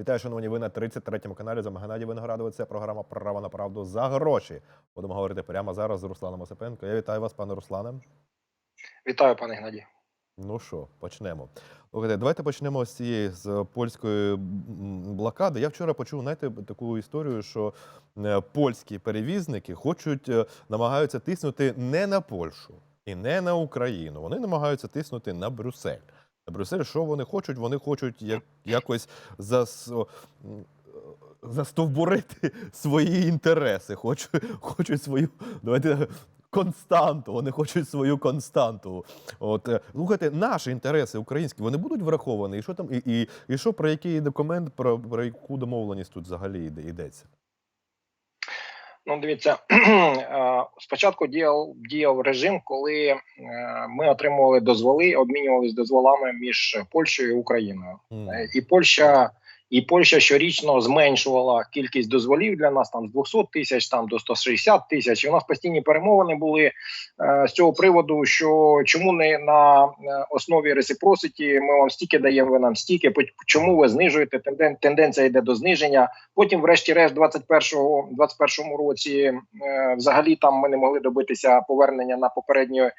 Вітаю, шановні, ви на 33-му каналі за Геннадій Виноградович. Це програма Право на правду за гроші. Будемо говорити прямо зараз з Русланом Осипенко. Я вітаю вас, пане Руслане. Вітаю, пане Геннадій. Ну що, почнемо. Слухайте, давайте почнемо з цієї з польської блокади. Я вчора почув, знаєте, таку історію, що е, польські перевізники хочуть, е, намагаються тиснути не на Польщу і не на Україну. Вони намагаються тиснути на Брюссель. Брюссель, що вони хочуть? Вони хочуть як, якось зас, застовбурити свої інтереси, хочуть, хочуть свою давайте, константу. Вони хочуть свою константу. От е, слухайте, наші інтереси українські вони будуть враховані. І що там, і, і, і що про який документ, про, про яку домовленість тут взагалі йде, йдеться? Ну, дивіться, е, спочатку діяв діяв режим, коли е, ми отримували дозволи, обмінювалися дозволами між Польщею і Україною. Е, І Польща, і Польща щорічно зменшувала кількість дозволів для нас там з 200 тисяч там до 160 тисяч. І у нас постійні перемовини були е, з цього приводу, що чому не на е, основі ресипроситі ми вам стільки даємо, ви нам стільки. Чому ви знижуєте? Тенден, тенденція йде до зниження. Потім, врешті-решт, 21-го 21-му році е, взагалі там ми не могли добитися повернення на попередню е,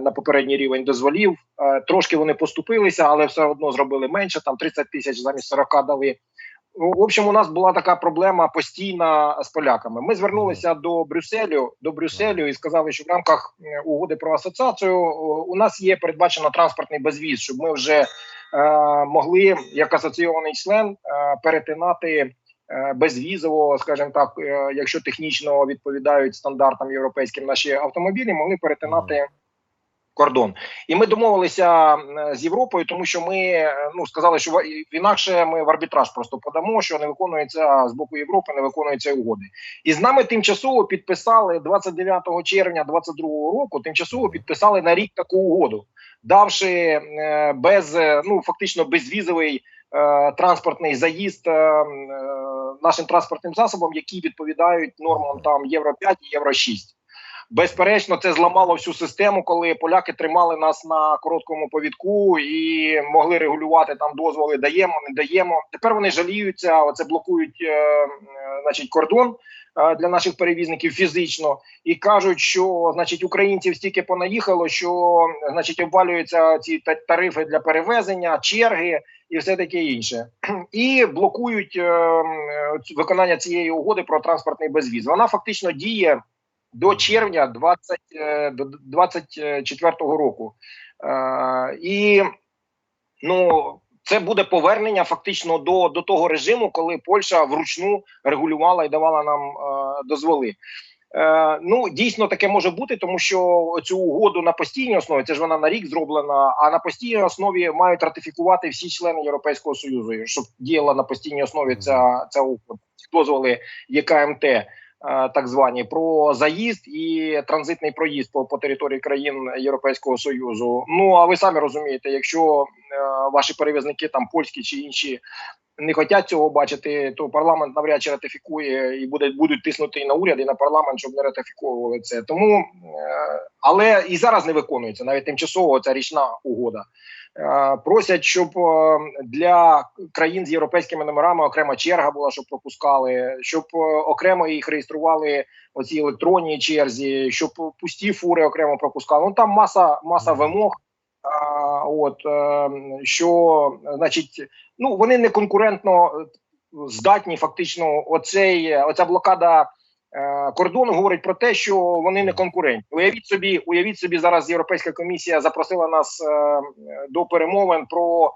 на попередній рівень дозволів. Е, Трошки вони поступилися, але все одно зробили менше. Там 30 тисяч замість 40 дали. В общем, у нас була така проблема постійна з поляками. Ми звернулися до Брюсселю, до Брюсселю і сказали, що в рамках е, угоди про асоціацію у нас є передбачено транспортний безвіз, щоб ми вже е, могли як асоційований член е, перетинати е, безвізово, скажімо так, е, якщо технічно відповідають стандартам європейським наші автомобілі, могли перетинати. Кордон, і ми домовилися з Європою, тому що ми е, ну сказали, що інакше ми в арбітраж просто подамо, що не виконується з боку Європи, не виконуються угоди. І з нами тимчасово підписали 29 червня 22 року. Тимчасово підписали на рік таку угоду, давши е, без е, ну фактично безвізовий транспортний заїзд нашим транспортним засобам, які відповідають нормам там Євро 5 і Євро 6. Безперечно, це зламало всю систему, коли поляки тримали нас на короткому повідку і могли регулювати там дозволи. Даємо, не даємо. Тепер вони жаліються. Оце блокують, е, е, значить, кордон е, для наших перевізників фізично і кажуть, що значить українців стільки понаїхало, що значить обвалюються ці та- тарифи для перевезення, черги і все таке інше, і блокують е, е, виконання цієї угоди про транспортний безвіз. Вона фактично діє до червня 20, е, до 24 року. Е, і ну, це буде повернення фактично до, до того режиму, коли Польща вручну регулювала і давала нам е, дозволи. Е, ну, дійсно таке може бути, тому що цю угоду на постійній основі, це ж вона на рік зроблена, а на постійній основі мають ратифікувати всі члени Європейського Союзу, щоб діяла на постійній основі ця, ця угода. дозволи ЄКМТ е, так звані про заїзд і транзитний проїзд по, по території країн Європейського союзу. Ну а ви самі розумієте, якщо е, ваші перевізники там польські чи інші не хочуть цього бачити, то парламент навряд чи ратифікує і буде будуть тиснути і на уряд, і на парламент, щоб не ратифіковували це. Тому е, але і зараз не виконується навіть тимчасово ця річна угода. Е, Просять, щоб е, для країн з європейськими номерами окрема черга була, щоб пропускали, щоб е, окремо їх реєстрували оці електронній черзі, щоб пусті фури окремо пропускали. Ну там маса маса вимог. От що значить, ну вони не конкурентно здатні. Фактично, оцей оця блокада кордону говорить про те, що вони не конкурентні. Уявіть собі, уявіть собі, зараз Європейська комісія запросила нас е, до перемовин про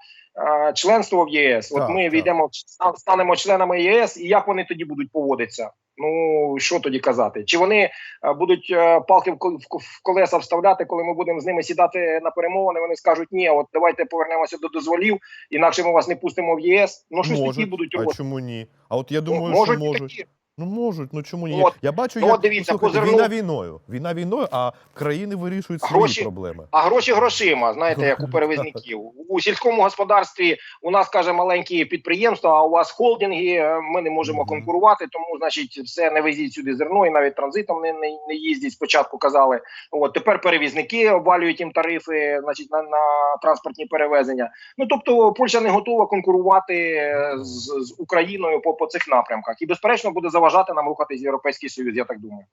е, членство в єС. От Так, ми війдемо станемо членами ЄС, і як вони тоді будуть поводитися? Ну що тоді казати? Чи вони е, будуть е, палки в кол- в ко- в колеса вставляти, коли ми будемо з ними сідати на перемовини? Вони скажуть, ні, от давайте повернемося до дозволів, інакше ми вас не пустимо в єС. Ну щось такі Можуть, будуть а чому ні? А от я думаю, можуть що можуть. такі. Ну можуть, ну чому ні? От, Я бачу, ну, як дивіться, ну, слухайте, козирнув- війна війною. Війна війною, а країни вирішують свої Гроші- проблеми. А гроші грошима, знаєте, як у перевізників. У сільському господарстві у нас каже маленькі підприємства, а у вас холдинги. е, Ми не можемо Мгм. конкурувати, тому значить все не везіть сюди зерно, і навіть транзитом не, не, не їздять. Спочатку казали. От тепер перевізники обвалюють їм тарифи, значить, на, на транспортні перевезення. Ну тобто, Польща не готова конкурувати е, з, з Україною по, по цих напрямках, і безперечно буде заважати нам рухатись в європейський союз. Я так думаю.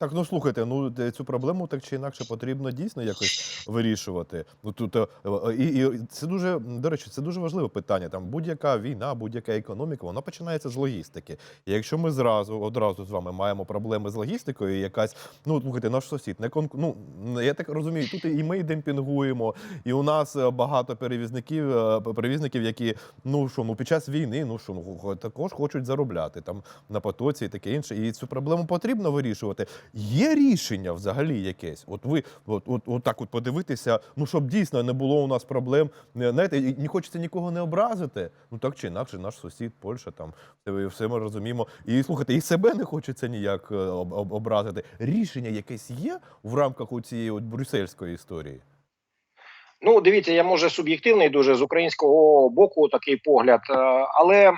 Так, ну слухайте, ну цю проблему так чи інакше потрібно дійсно якось вирішувати. Ну тут е, е, і, і це дуже до речі, це дуже важливе питання. Там будь-яка війна, будь-яка економіка, вона починається з логістики. І якщо ми зразу одразу з вами маємо проблеми з логістикою, якась ну слухайте, наш сусід не конку... ну, я так розумію, тут і ми демпінгуємо, і у нас е, багато перевізників, е, перевізників, які ну що, ну під час війни, ну що, ну також хочуть заробляти там на потоці і таке інше. І цю проблему потрібно вирішувати. Є рішення взагалі якесь? От ви от, от, от так от подивитися, ну щоб дійсно не було у нас проблем. Знаєте, не хочеться нікого не образити. Ну так чи інакше, наш сусід, Польща, там все, ми розуміємо. І слухайте, і себе не хочеться ніяк е, об, об- образити. Рішення якесь є в рамках у цієї от брюссельської історії. Ну, дивіться, я може суб'єктивний дуже з українського боку такий погляд, е, але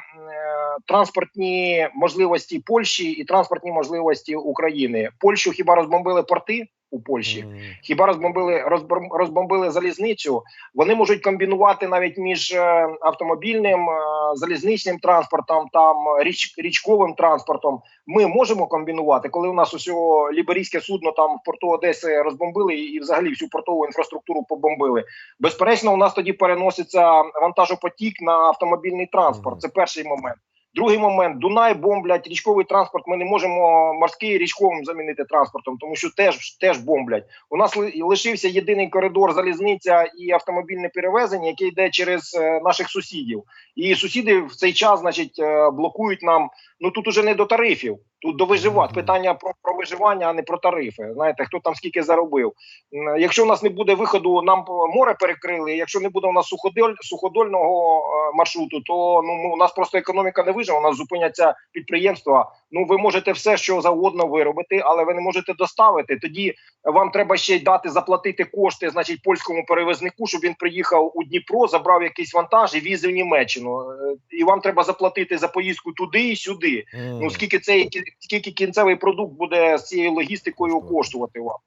транспортні можливості Польщі і транспортні можливості України. Польщу хіба розбомбили порти у Польщі? Хіба розбомбили розбом- розбомбили залізницю? Вони можуть комбінувати навіть між е, автомобільним е, залізничним транспортом, там річ, річковим транспортом. Ми можемо комбінувати, коли у нас усього ліберійське судно там в порту Одеси розбомбили і взагалі всю портову інфраструктуру побомбили. Безперечно, у нас тоді переноситься вантажопотік на автомобільний транспорт. Це перший момент. Другий момент Дунай бомблять річковий транспорт. Ми не можемо морський річковим замінити транспортом, тому що теж теж бомблять. У нас лишився єдиний коридор залізниця і автомобільне перевезення, яке йде через е, наших сусідів. І сусіди в цей час, значить, е, блокують нам. Ну тут уже не до тарифів, тут до виживати. Питання про, про виживання, а не про тарифи. Знаєте, хто там скільки заробив. Якщо у нас не буде виходу, нам море перекрили. Якщо не буде у нас суходоль, суходольного е, маршруту, то ну у нас просто економіка не виживе. У нас зупиняться підприємства. Ну ви можете все, що завгодно виробити, але ви не можете доставити. Тоді вам треба ще й дати заплатити кошти, значить, польському перевізнику, щоб він приїхав у Дніпро, забрав якийсь вантаж і віз в Німеччину. Е, І вам треба заплатити за поїздку туди і сюди. Mm. Ну скільки цей скільки кінцевий продукт буде з цією логістикою Коштувати. коштувати вам?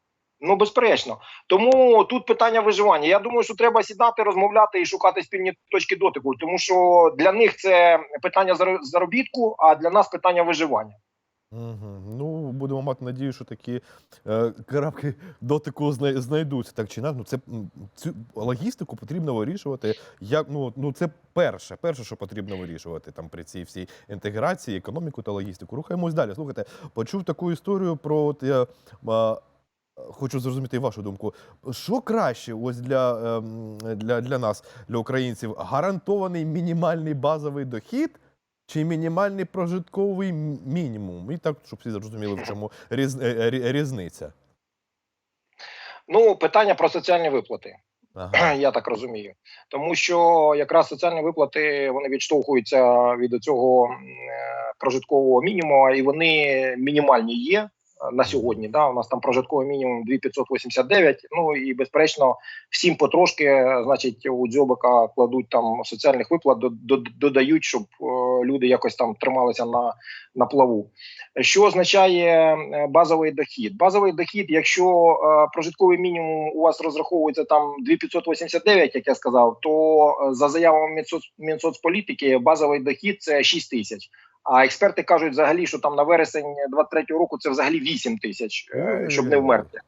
Ну безперечно. Тому тут питання виживання. Я думаю, що треба сідати, розмовляти і шукати спільні точки дотику, тому що для них це питання заро- заробітку, а для нас питання виживання. Мгм. Ну, будемо мати надію, що такі е, крапки дотику знай- знайдуться. Так чи інакше. Ну, це цю логістику потрібно вирішувати. Як ну, ну це перше, перше, що потрібно вирішувати там при цій всій інтеграції, економіку та логістику. Рухаємось далі. Слухайте, почув таку історію про от я. Хочу зрозуміти вашу думку. Що краще ось для, ем, для, для нас, для українців, гарантований мінімальний базовий дохід чи мінімальний прожитковий мінімум? І так, щоб всі зрозуміли, в чому різ, е, е, рі- різниця. Ну питання про соціальні виплати. Ага. Я так розумію, тому що якраз соціальні виплати вони відштовхуються від цього прожиткового мінімуму, і вони мінімальні є е, на сьогодні. Да, у нас там прожитковий мінімум 2589, Ну і безперечно, всім потрошки, е, значить, у дзьобика кладуть там соціальних виплат, до- до- додають, щоб е, люди якось там трималися на, на плаву. Що означає е, базовий дохід? Базовий дохід, якщо е, прожитковий мінімум у вас розраховується там 2589, як я сказав, то е, за заявами Мінсоц, Мінсоцполітики базовий дохід це 6 тисяч. А експерти кажуть взагалі, що там на вересень 23-го року це взагалі 8 тисяч, е, щоб не вмерти.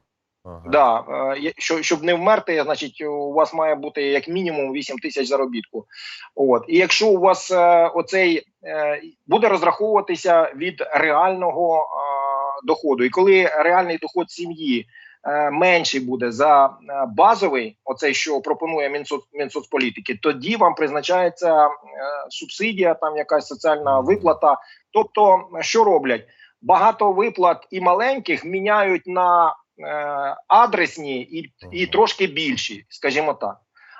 Ага. Да, е, що, щоб не вмерти, значить, у вас має бути як мінімум 8 тисяч заробітку. От. І якщо у вас е, оцей буде розраховуватися від реального доходу, і коли реальний доход сім'ї менший буде за е, базовий, оцей, що пропонує Мінсоц, Мінсоцполітики, тоді вам призначається е, субсидія, там якась соціальна виплата. Тобто, що роблять? Багато виплат і маленьких міняють на е, адресні і, і трошки більші, скажімо так.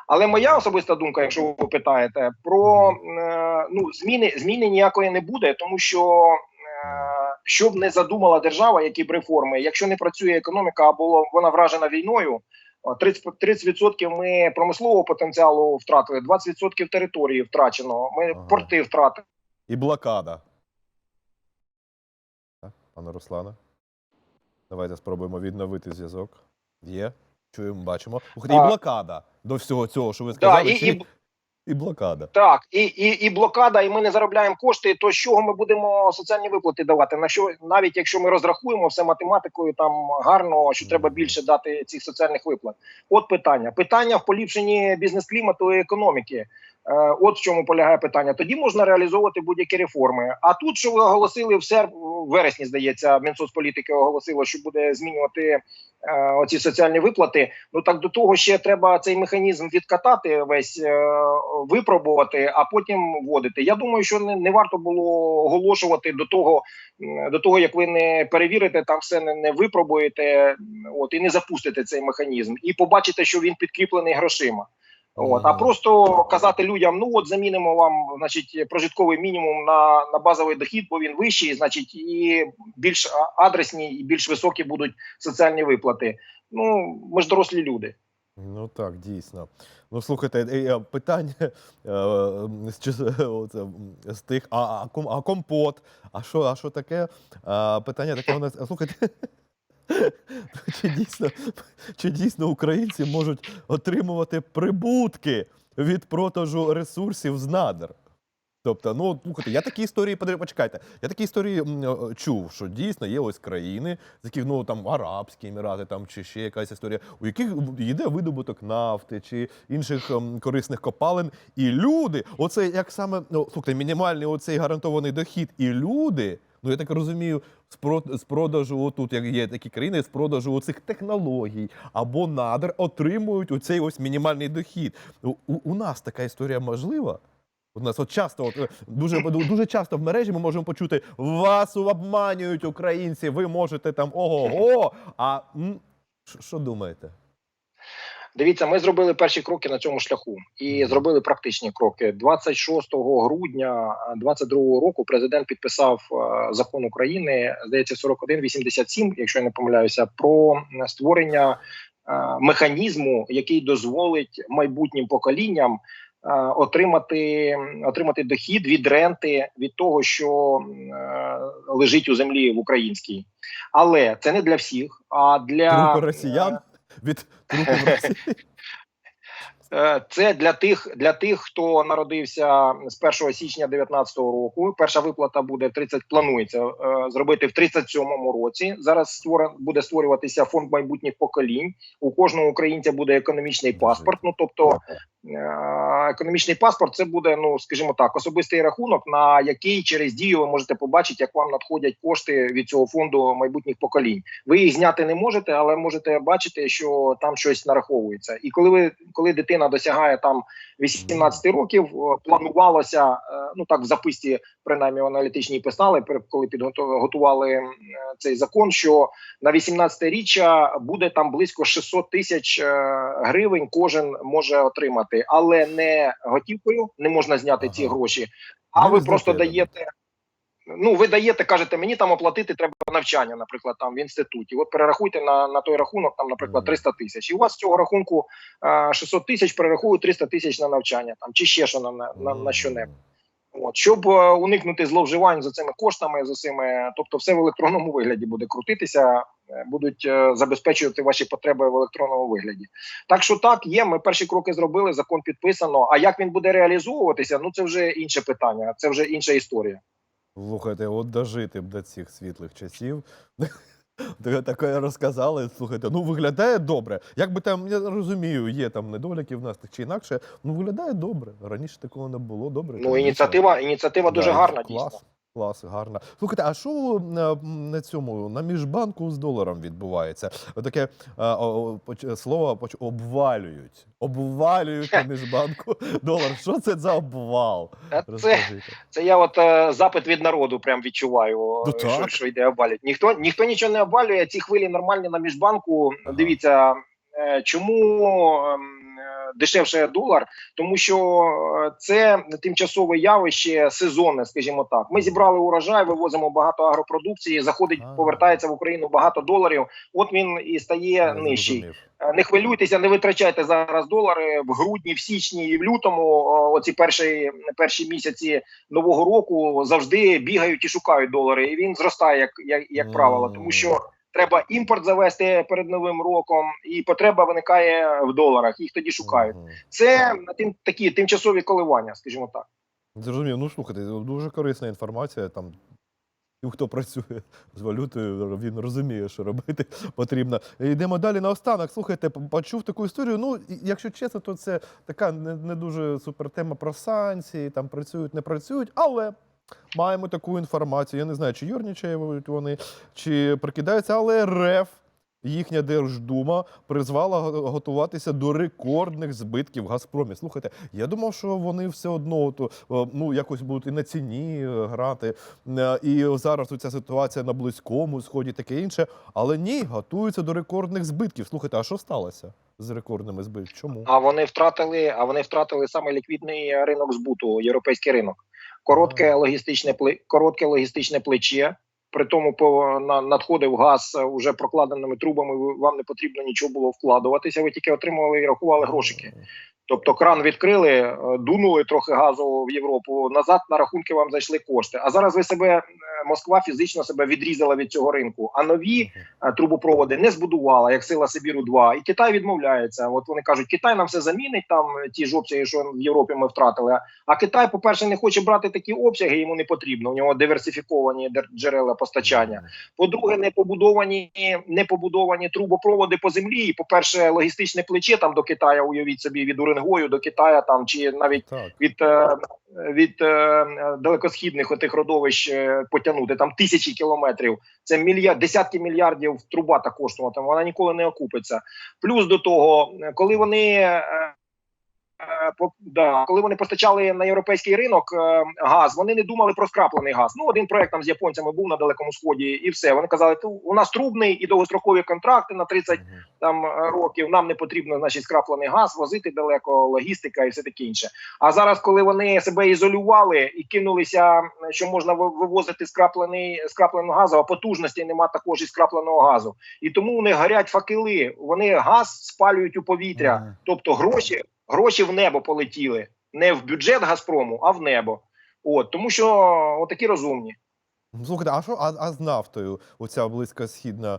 Але моя особиста думка, якщо ви питаєте, про е, ну зміни зміни ніякої не буде, тому що е, що б не задумала держава, які б реформи, якщо не працює економіка або вона вражена війною. о, 30%, 30% ми промислового потенціалу втратили, 20% території втрачено. Ми Ага. порти втратили. І блокада. Пане Руслане. Давайте спробуємо відновити зв'язок. Є. Чуємо, бачимо. І блокада до всього цього, що ви Да, і, і, і блокада. Так, і, і, і блокада, і ми не заробляємо кошти. То з чого ми будемо соціальні виплати давати? На що навіть якщо ми розрахуємо все математикою, там гарно, що треба більше дати цих соціальних виплат. От питання. Питання в поліпшенні бізнес-клімату і економіки. Е, От в чому полягає питання. Тоді можна реалізовувати будь-які реформи. А тут, що ви оголосили в серп... вересні, здається, Мінсоцполітики оголосило, що буде змінювати е, оці соціальні виплати. Ну так до того ще треба цей механізм відкатати, весь е, випробувати, а потім вводити. Я думаю, що не, не варто було оголошувати до того, до того як ви не перевірите, там все не, не випробуєте, от і не запустите цей механізм, і побачите, що він підкріплений грошима. От, а просто казати людям: ну от замінимо вам, значить, прожитковий мінімум на, на базовий дохід, бо він вищий, значить, і більш адресні і більш високі будуть соціальні виплати. Ну ми ж дорослі люди. Ну так, дійсно. Ну слухайте, е, е, питання е, з, тих, а, а, ком- а компот, а що, а що таке? Питання таке у нас. Слухайте. Чи дійсно, чи дійсно українці можуть отримувати прибутки від продажу ресурсів з надр? Тобто, ну слухайте, я такі історії почекайте. Я такі історії е, чув, що дійсно є ось країни, з яких ну там Арабські Емірати, там чи ще якась історія, у яких йде видобуток нафти чи інших ем, корисних копалин, і люди, оце як саме ну слухайте, мінімальний оцей гарантований дохід, і люди. Ну, я так розумію, з, продажу, отут, як є такі країни, з продажу оцих технологій або надр отримують оцей ось мінімальний дохід. У, у нас така історія можлива? У нас от часто, от, дуже, дуже часто в мережі ми можемо почути: вас обманюють українці, ви можете там ого-го. А що- думаєте? Дивіться, ми зробили перші кроки на цьому шляху і зробили практичні кроки. 26 грудня 2022 року президент підписав закон України, здається, 4187, якщо я не помиляюся, про створення механізму, який дозволить майбутнім поколінням отримати, отримати дохід від ренти від того, що е, лежить у землі в українській. Але це не для всіх, а для Трупи росіян від трупів Росії? Е, Це для тих, для тих, хто народився з 1 січня 2019 року. Перша виплата буде в 30, планується е, зробити в 37-му році. Зараз створен буде створюватися фонд майбутніх поколінь. У кожного українця буде економічний паспорт. Ну тобто е, економічний паспорт це буде, ну скажімо так, особистий рахунок, на який через дію ви можете побачити, як вам надходять кошти від цього фонду майбутніх поколінь. Ви їх зняти не можете, але можете бачити, що там щось нараховується. І коли ви коли дитина досягає там 18 років, е, планувалося е, ну так в записці, принаймні в аналітичній писали, коли підготували е, цей закон, що на 18 річчя буде там близько 600 тисяч е, гривень. Кожен може отримати, але не готівкою, не можна зняти ці гроші. А Ну, ви просто даєте. Ну, ви даєте, кажете, мені там оплатити треба навчання, наприклад, там в інституті. От перерахуйте на, на той рахунок, там, наприклад, Мгм. 300 тисяч. І у вас з цього рахунку е, 600 тисяч перерахують 300 тисяч на навчання, там чи ще що на, на, на, на що небудь. От щоб е, уникнути зловживань за цими коштами, за цими, тобто, все в електронному вигляді буде крутитися, будуть е, забезпечувати ваші потреби в електронному вигляді. Так що так є. Ми перші кроки зробили, закон підписано. А як він буде реалізовуватися? Ну це вже інше питання, це вже інша історія. Слухайте, от дожити б до цих світлих часів. Так- Таке розказали. Слухайте, ну виглядає добре. Як би там, я розумію, є там недоліки в нас так чи інакше. Ну виглядає добре. Раніше такого не було. Добре. Ну ініціатива, ініціатива дуже Да, гарна. Клас, Дійсно. Клас, гарна. Слухайте, а що на, на цьому на міжбанку з доларом відбувається? Таке слово поч- обвалюють. Обвалюють на міжбанку долар. Що це за обвал? Е, Це, це я от е, запит від народу прям відчуваю, Ну, е, що, що йде обвалюють. Ніхто ніхто нічого не обвалює. Ці хвилі нормальні на міжбанку. Ага. Дивіться, е, чому ем, дешевше долар, тому що е, це тимчасове явище сезонне, скажімо так. Ми зібрали урожай, вивозимо багато агропродукції. Заходить, повертається в Україну багато доларів. От він і стає нижчий. Е, Не хвилюйтеся, не витрачайте зараз долари в грудні, в січні і в лютому. Оці перші перші місяці нового року завжди бігають і шукають долари. І він зростає, як, як, як правило, тому що треба імпорт завести перед новим роком, і потреба виникає в доларах. Їх тоді шукають. Це тим такі тимчасові коливання, скажімо так. Зрозумів. Ну слухайте, дуже корисна інформація. Там тим, хто працює з валютою, він розуміє, що робити потрібно. Йдемо далі на останок. Слухайте, почув таку історію. Ну, якщо чесно, то це така не, не дуже супер тема про санкції, там працюють, не працюють, але. Маємо таку інформацію. Я не знаю, чи юрнічають вони, чи прикидаються, але РФ, їхня Держдума, призвала готуватися до рекордних збитків Газпромі. Слухайте, я думав, що вони все одно то, е, ну, якось будуть і на ціні е, грати. Е, І зараз ця ситуація на Близькому Сході, таке інше. Але ні, готуються до рекордних збитків. Слухайте, а що сталося з рекордними збитками? Чому? А вони втратили, а вони втратили саме ліквідний ринок збуту, європейський ринок. Коротке логістичне коротке логістичне плече. При тому по на надходив газ е, уже прокладеними трубами. Вам не потрібно нічого було вкладуватися. Ви тільки отримували і рахували грошики. Тобто кран відкрили, е, дунули трохи газу в Європу. Назад на рахунки вам зайшли кошти. А зараз ви себе е, Москва фізично себе відрізала від цього ринку. А нові е, трубопроводи не збудувала, як сила Сибіру 2 І Китай відмовляється. От вони кажуть, Китай нам все замінить. Там ті ж обсяги, що в Європі ми втратили. А Китай, по перше, не хоче брати такі обсяги. Йому не потрібно. У нього диверсифіковані джерела постачання. По-друге, не побудовані, не побудовані трубопроводи по землі. І, по-перше, логістичне плече там до Китая, уявіть собі, від Уренгою до Китая, там чи навіть Так. від, е, від е, далекосхідних отих родовищ е, потягнути там тисячі кілометрів. Це мільярд, десятки мільярдів труба та коштуватиме. Вона ніколи не окупиться. Плюс до того, коли вони. Е, Да, коли вони постачали на європейський ринок е, газ, вони не думали про скраплений газ. Ну один проект там з японцями був на далекому сході, і все. Вони казали, «Ту, у нас трубний і довгострокові контракти на 30 там е, років. Нам не потрібно значить скраплений газ, возити далеко, логістика і все таке інше. А зараз, коли вони себе ізолювали і кинулися, що можна вивозити скраплений скрапленого газу, а потужності нема також і скрапленого газу. І тому них горять факели. Вони газ спалюють у повітря, тобто гроші, гроші в небо полетіли. Не в бюджет Газпрому, а в небо. От тому, що отакі розумні. Слухайте, а що а, а з нафтою? Оця близькосхідна е,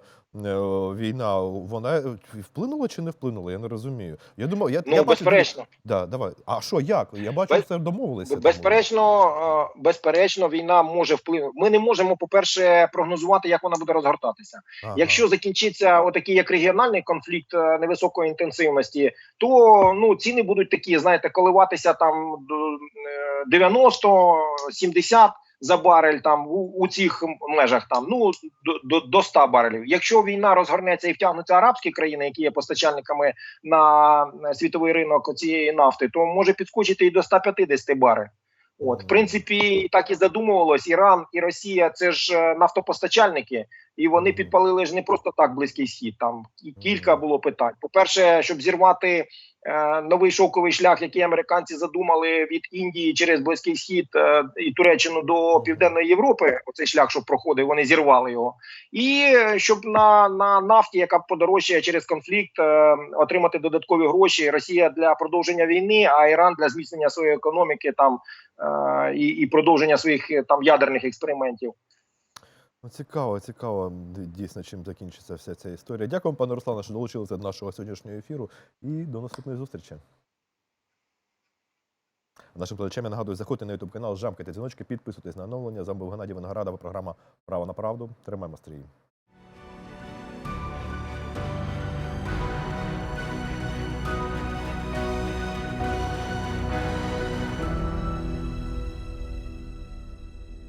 війна, вона е, вплинула чи не вплинула? Я не розумію. Я думав, я, Ну я бачу, безперечно. Да, давай. А що, як? Я бачу, Без- все домовилися. Безперечно, е, безперечно, війна може вплинути. Ми не можемо, по-перше, прогнозувати, як вона буде розгортатися. Ага. Якщо закінчиться отакий як регіональний конфлікт е, невисокої інтенсивності, то ну ціни будуть такі, знаєте, коливатися там до е, 90-70 за барель там у, у цих межах там ну до, до, до 100 барелів. Якщо війна розгорнеться і втягнуться арабські країни, які є постачальниками на на світовий ринок цієї нафти, то може підскочити і до 150 барель. От, в принципі, так і задумувалось. Іран і Росія це ж е, нафтопостачальники, і вони підпалили ж не просто так близький схід. Там кілька було питань. По перше, щоб зірвати е, новий шовковий шлях, який американці задумали від Індії через близький схід е, і Туреччину до Південної Європи. Оцей шлях, що проходив, вони зірвали його. І е, щоб на, на нафті, яка подорожчає через конфлікт, е, отримати додаткові гроші. Росія для продовження війни, а Іран для зміцнення своєї економіки там е, і, і продовження своїх е, там ядерних експериментів. Ну, Цікаво, цікаво, дійсно, чим закінчиться вся ця історія. Дякую, пане Руслане, що долучилися до нашого сьогоднішнього ефіру. І до наступної зустрічі. Нашим глядачам я нагадую, заходьте на YouTube канал, жамкайте дзвіночки, підписуйтесь на оновлення. З вами був Геннадій Виноградова, програма Право на правду. Тримаємо стрій.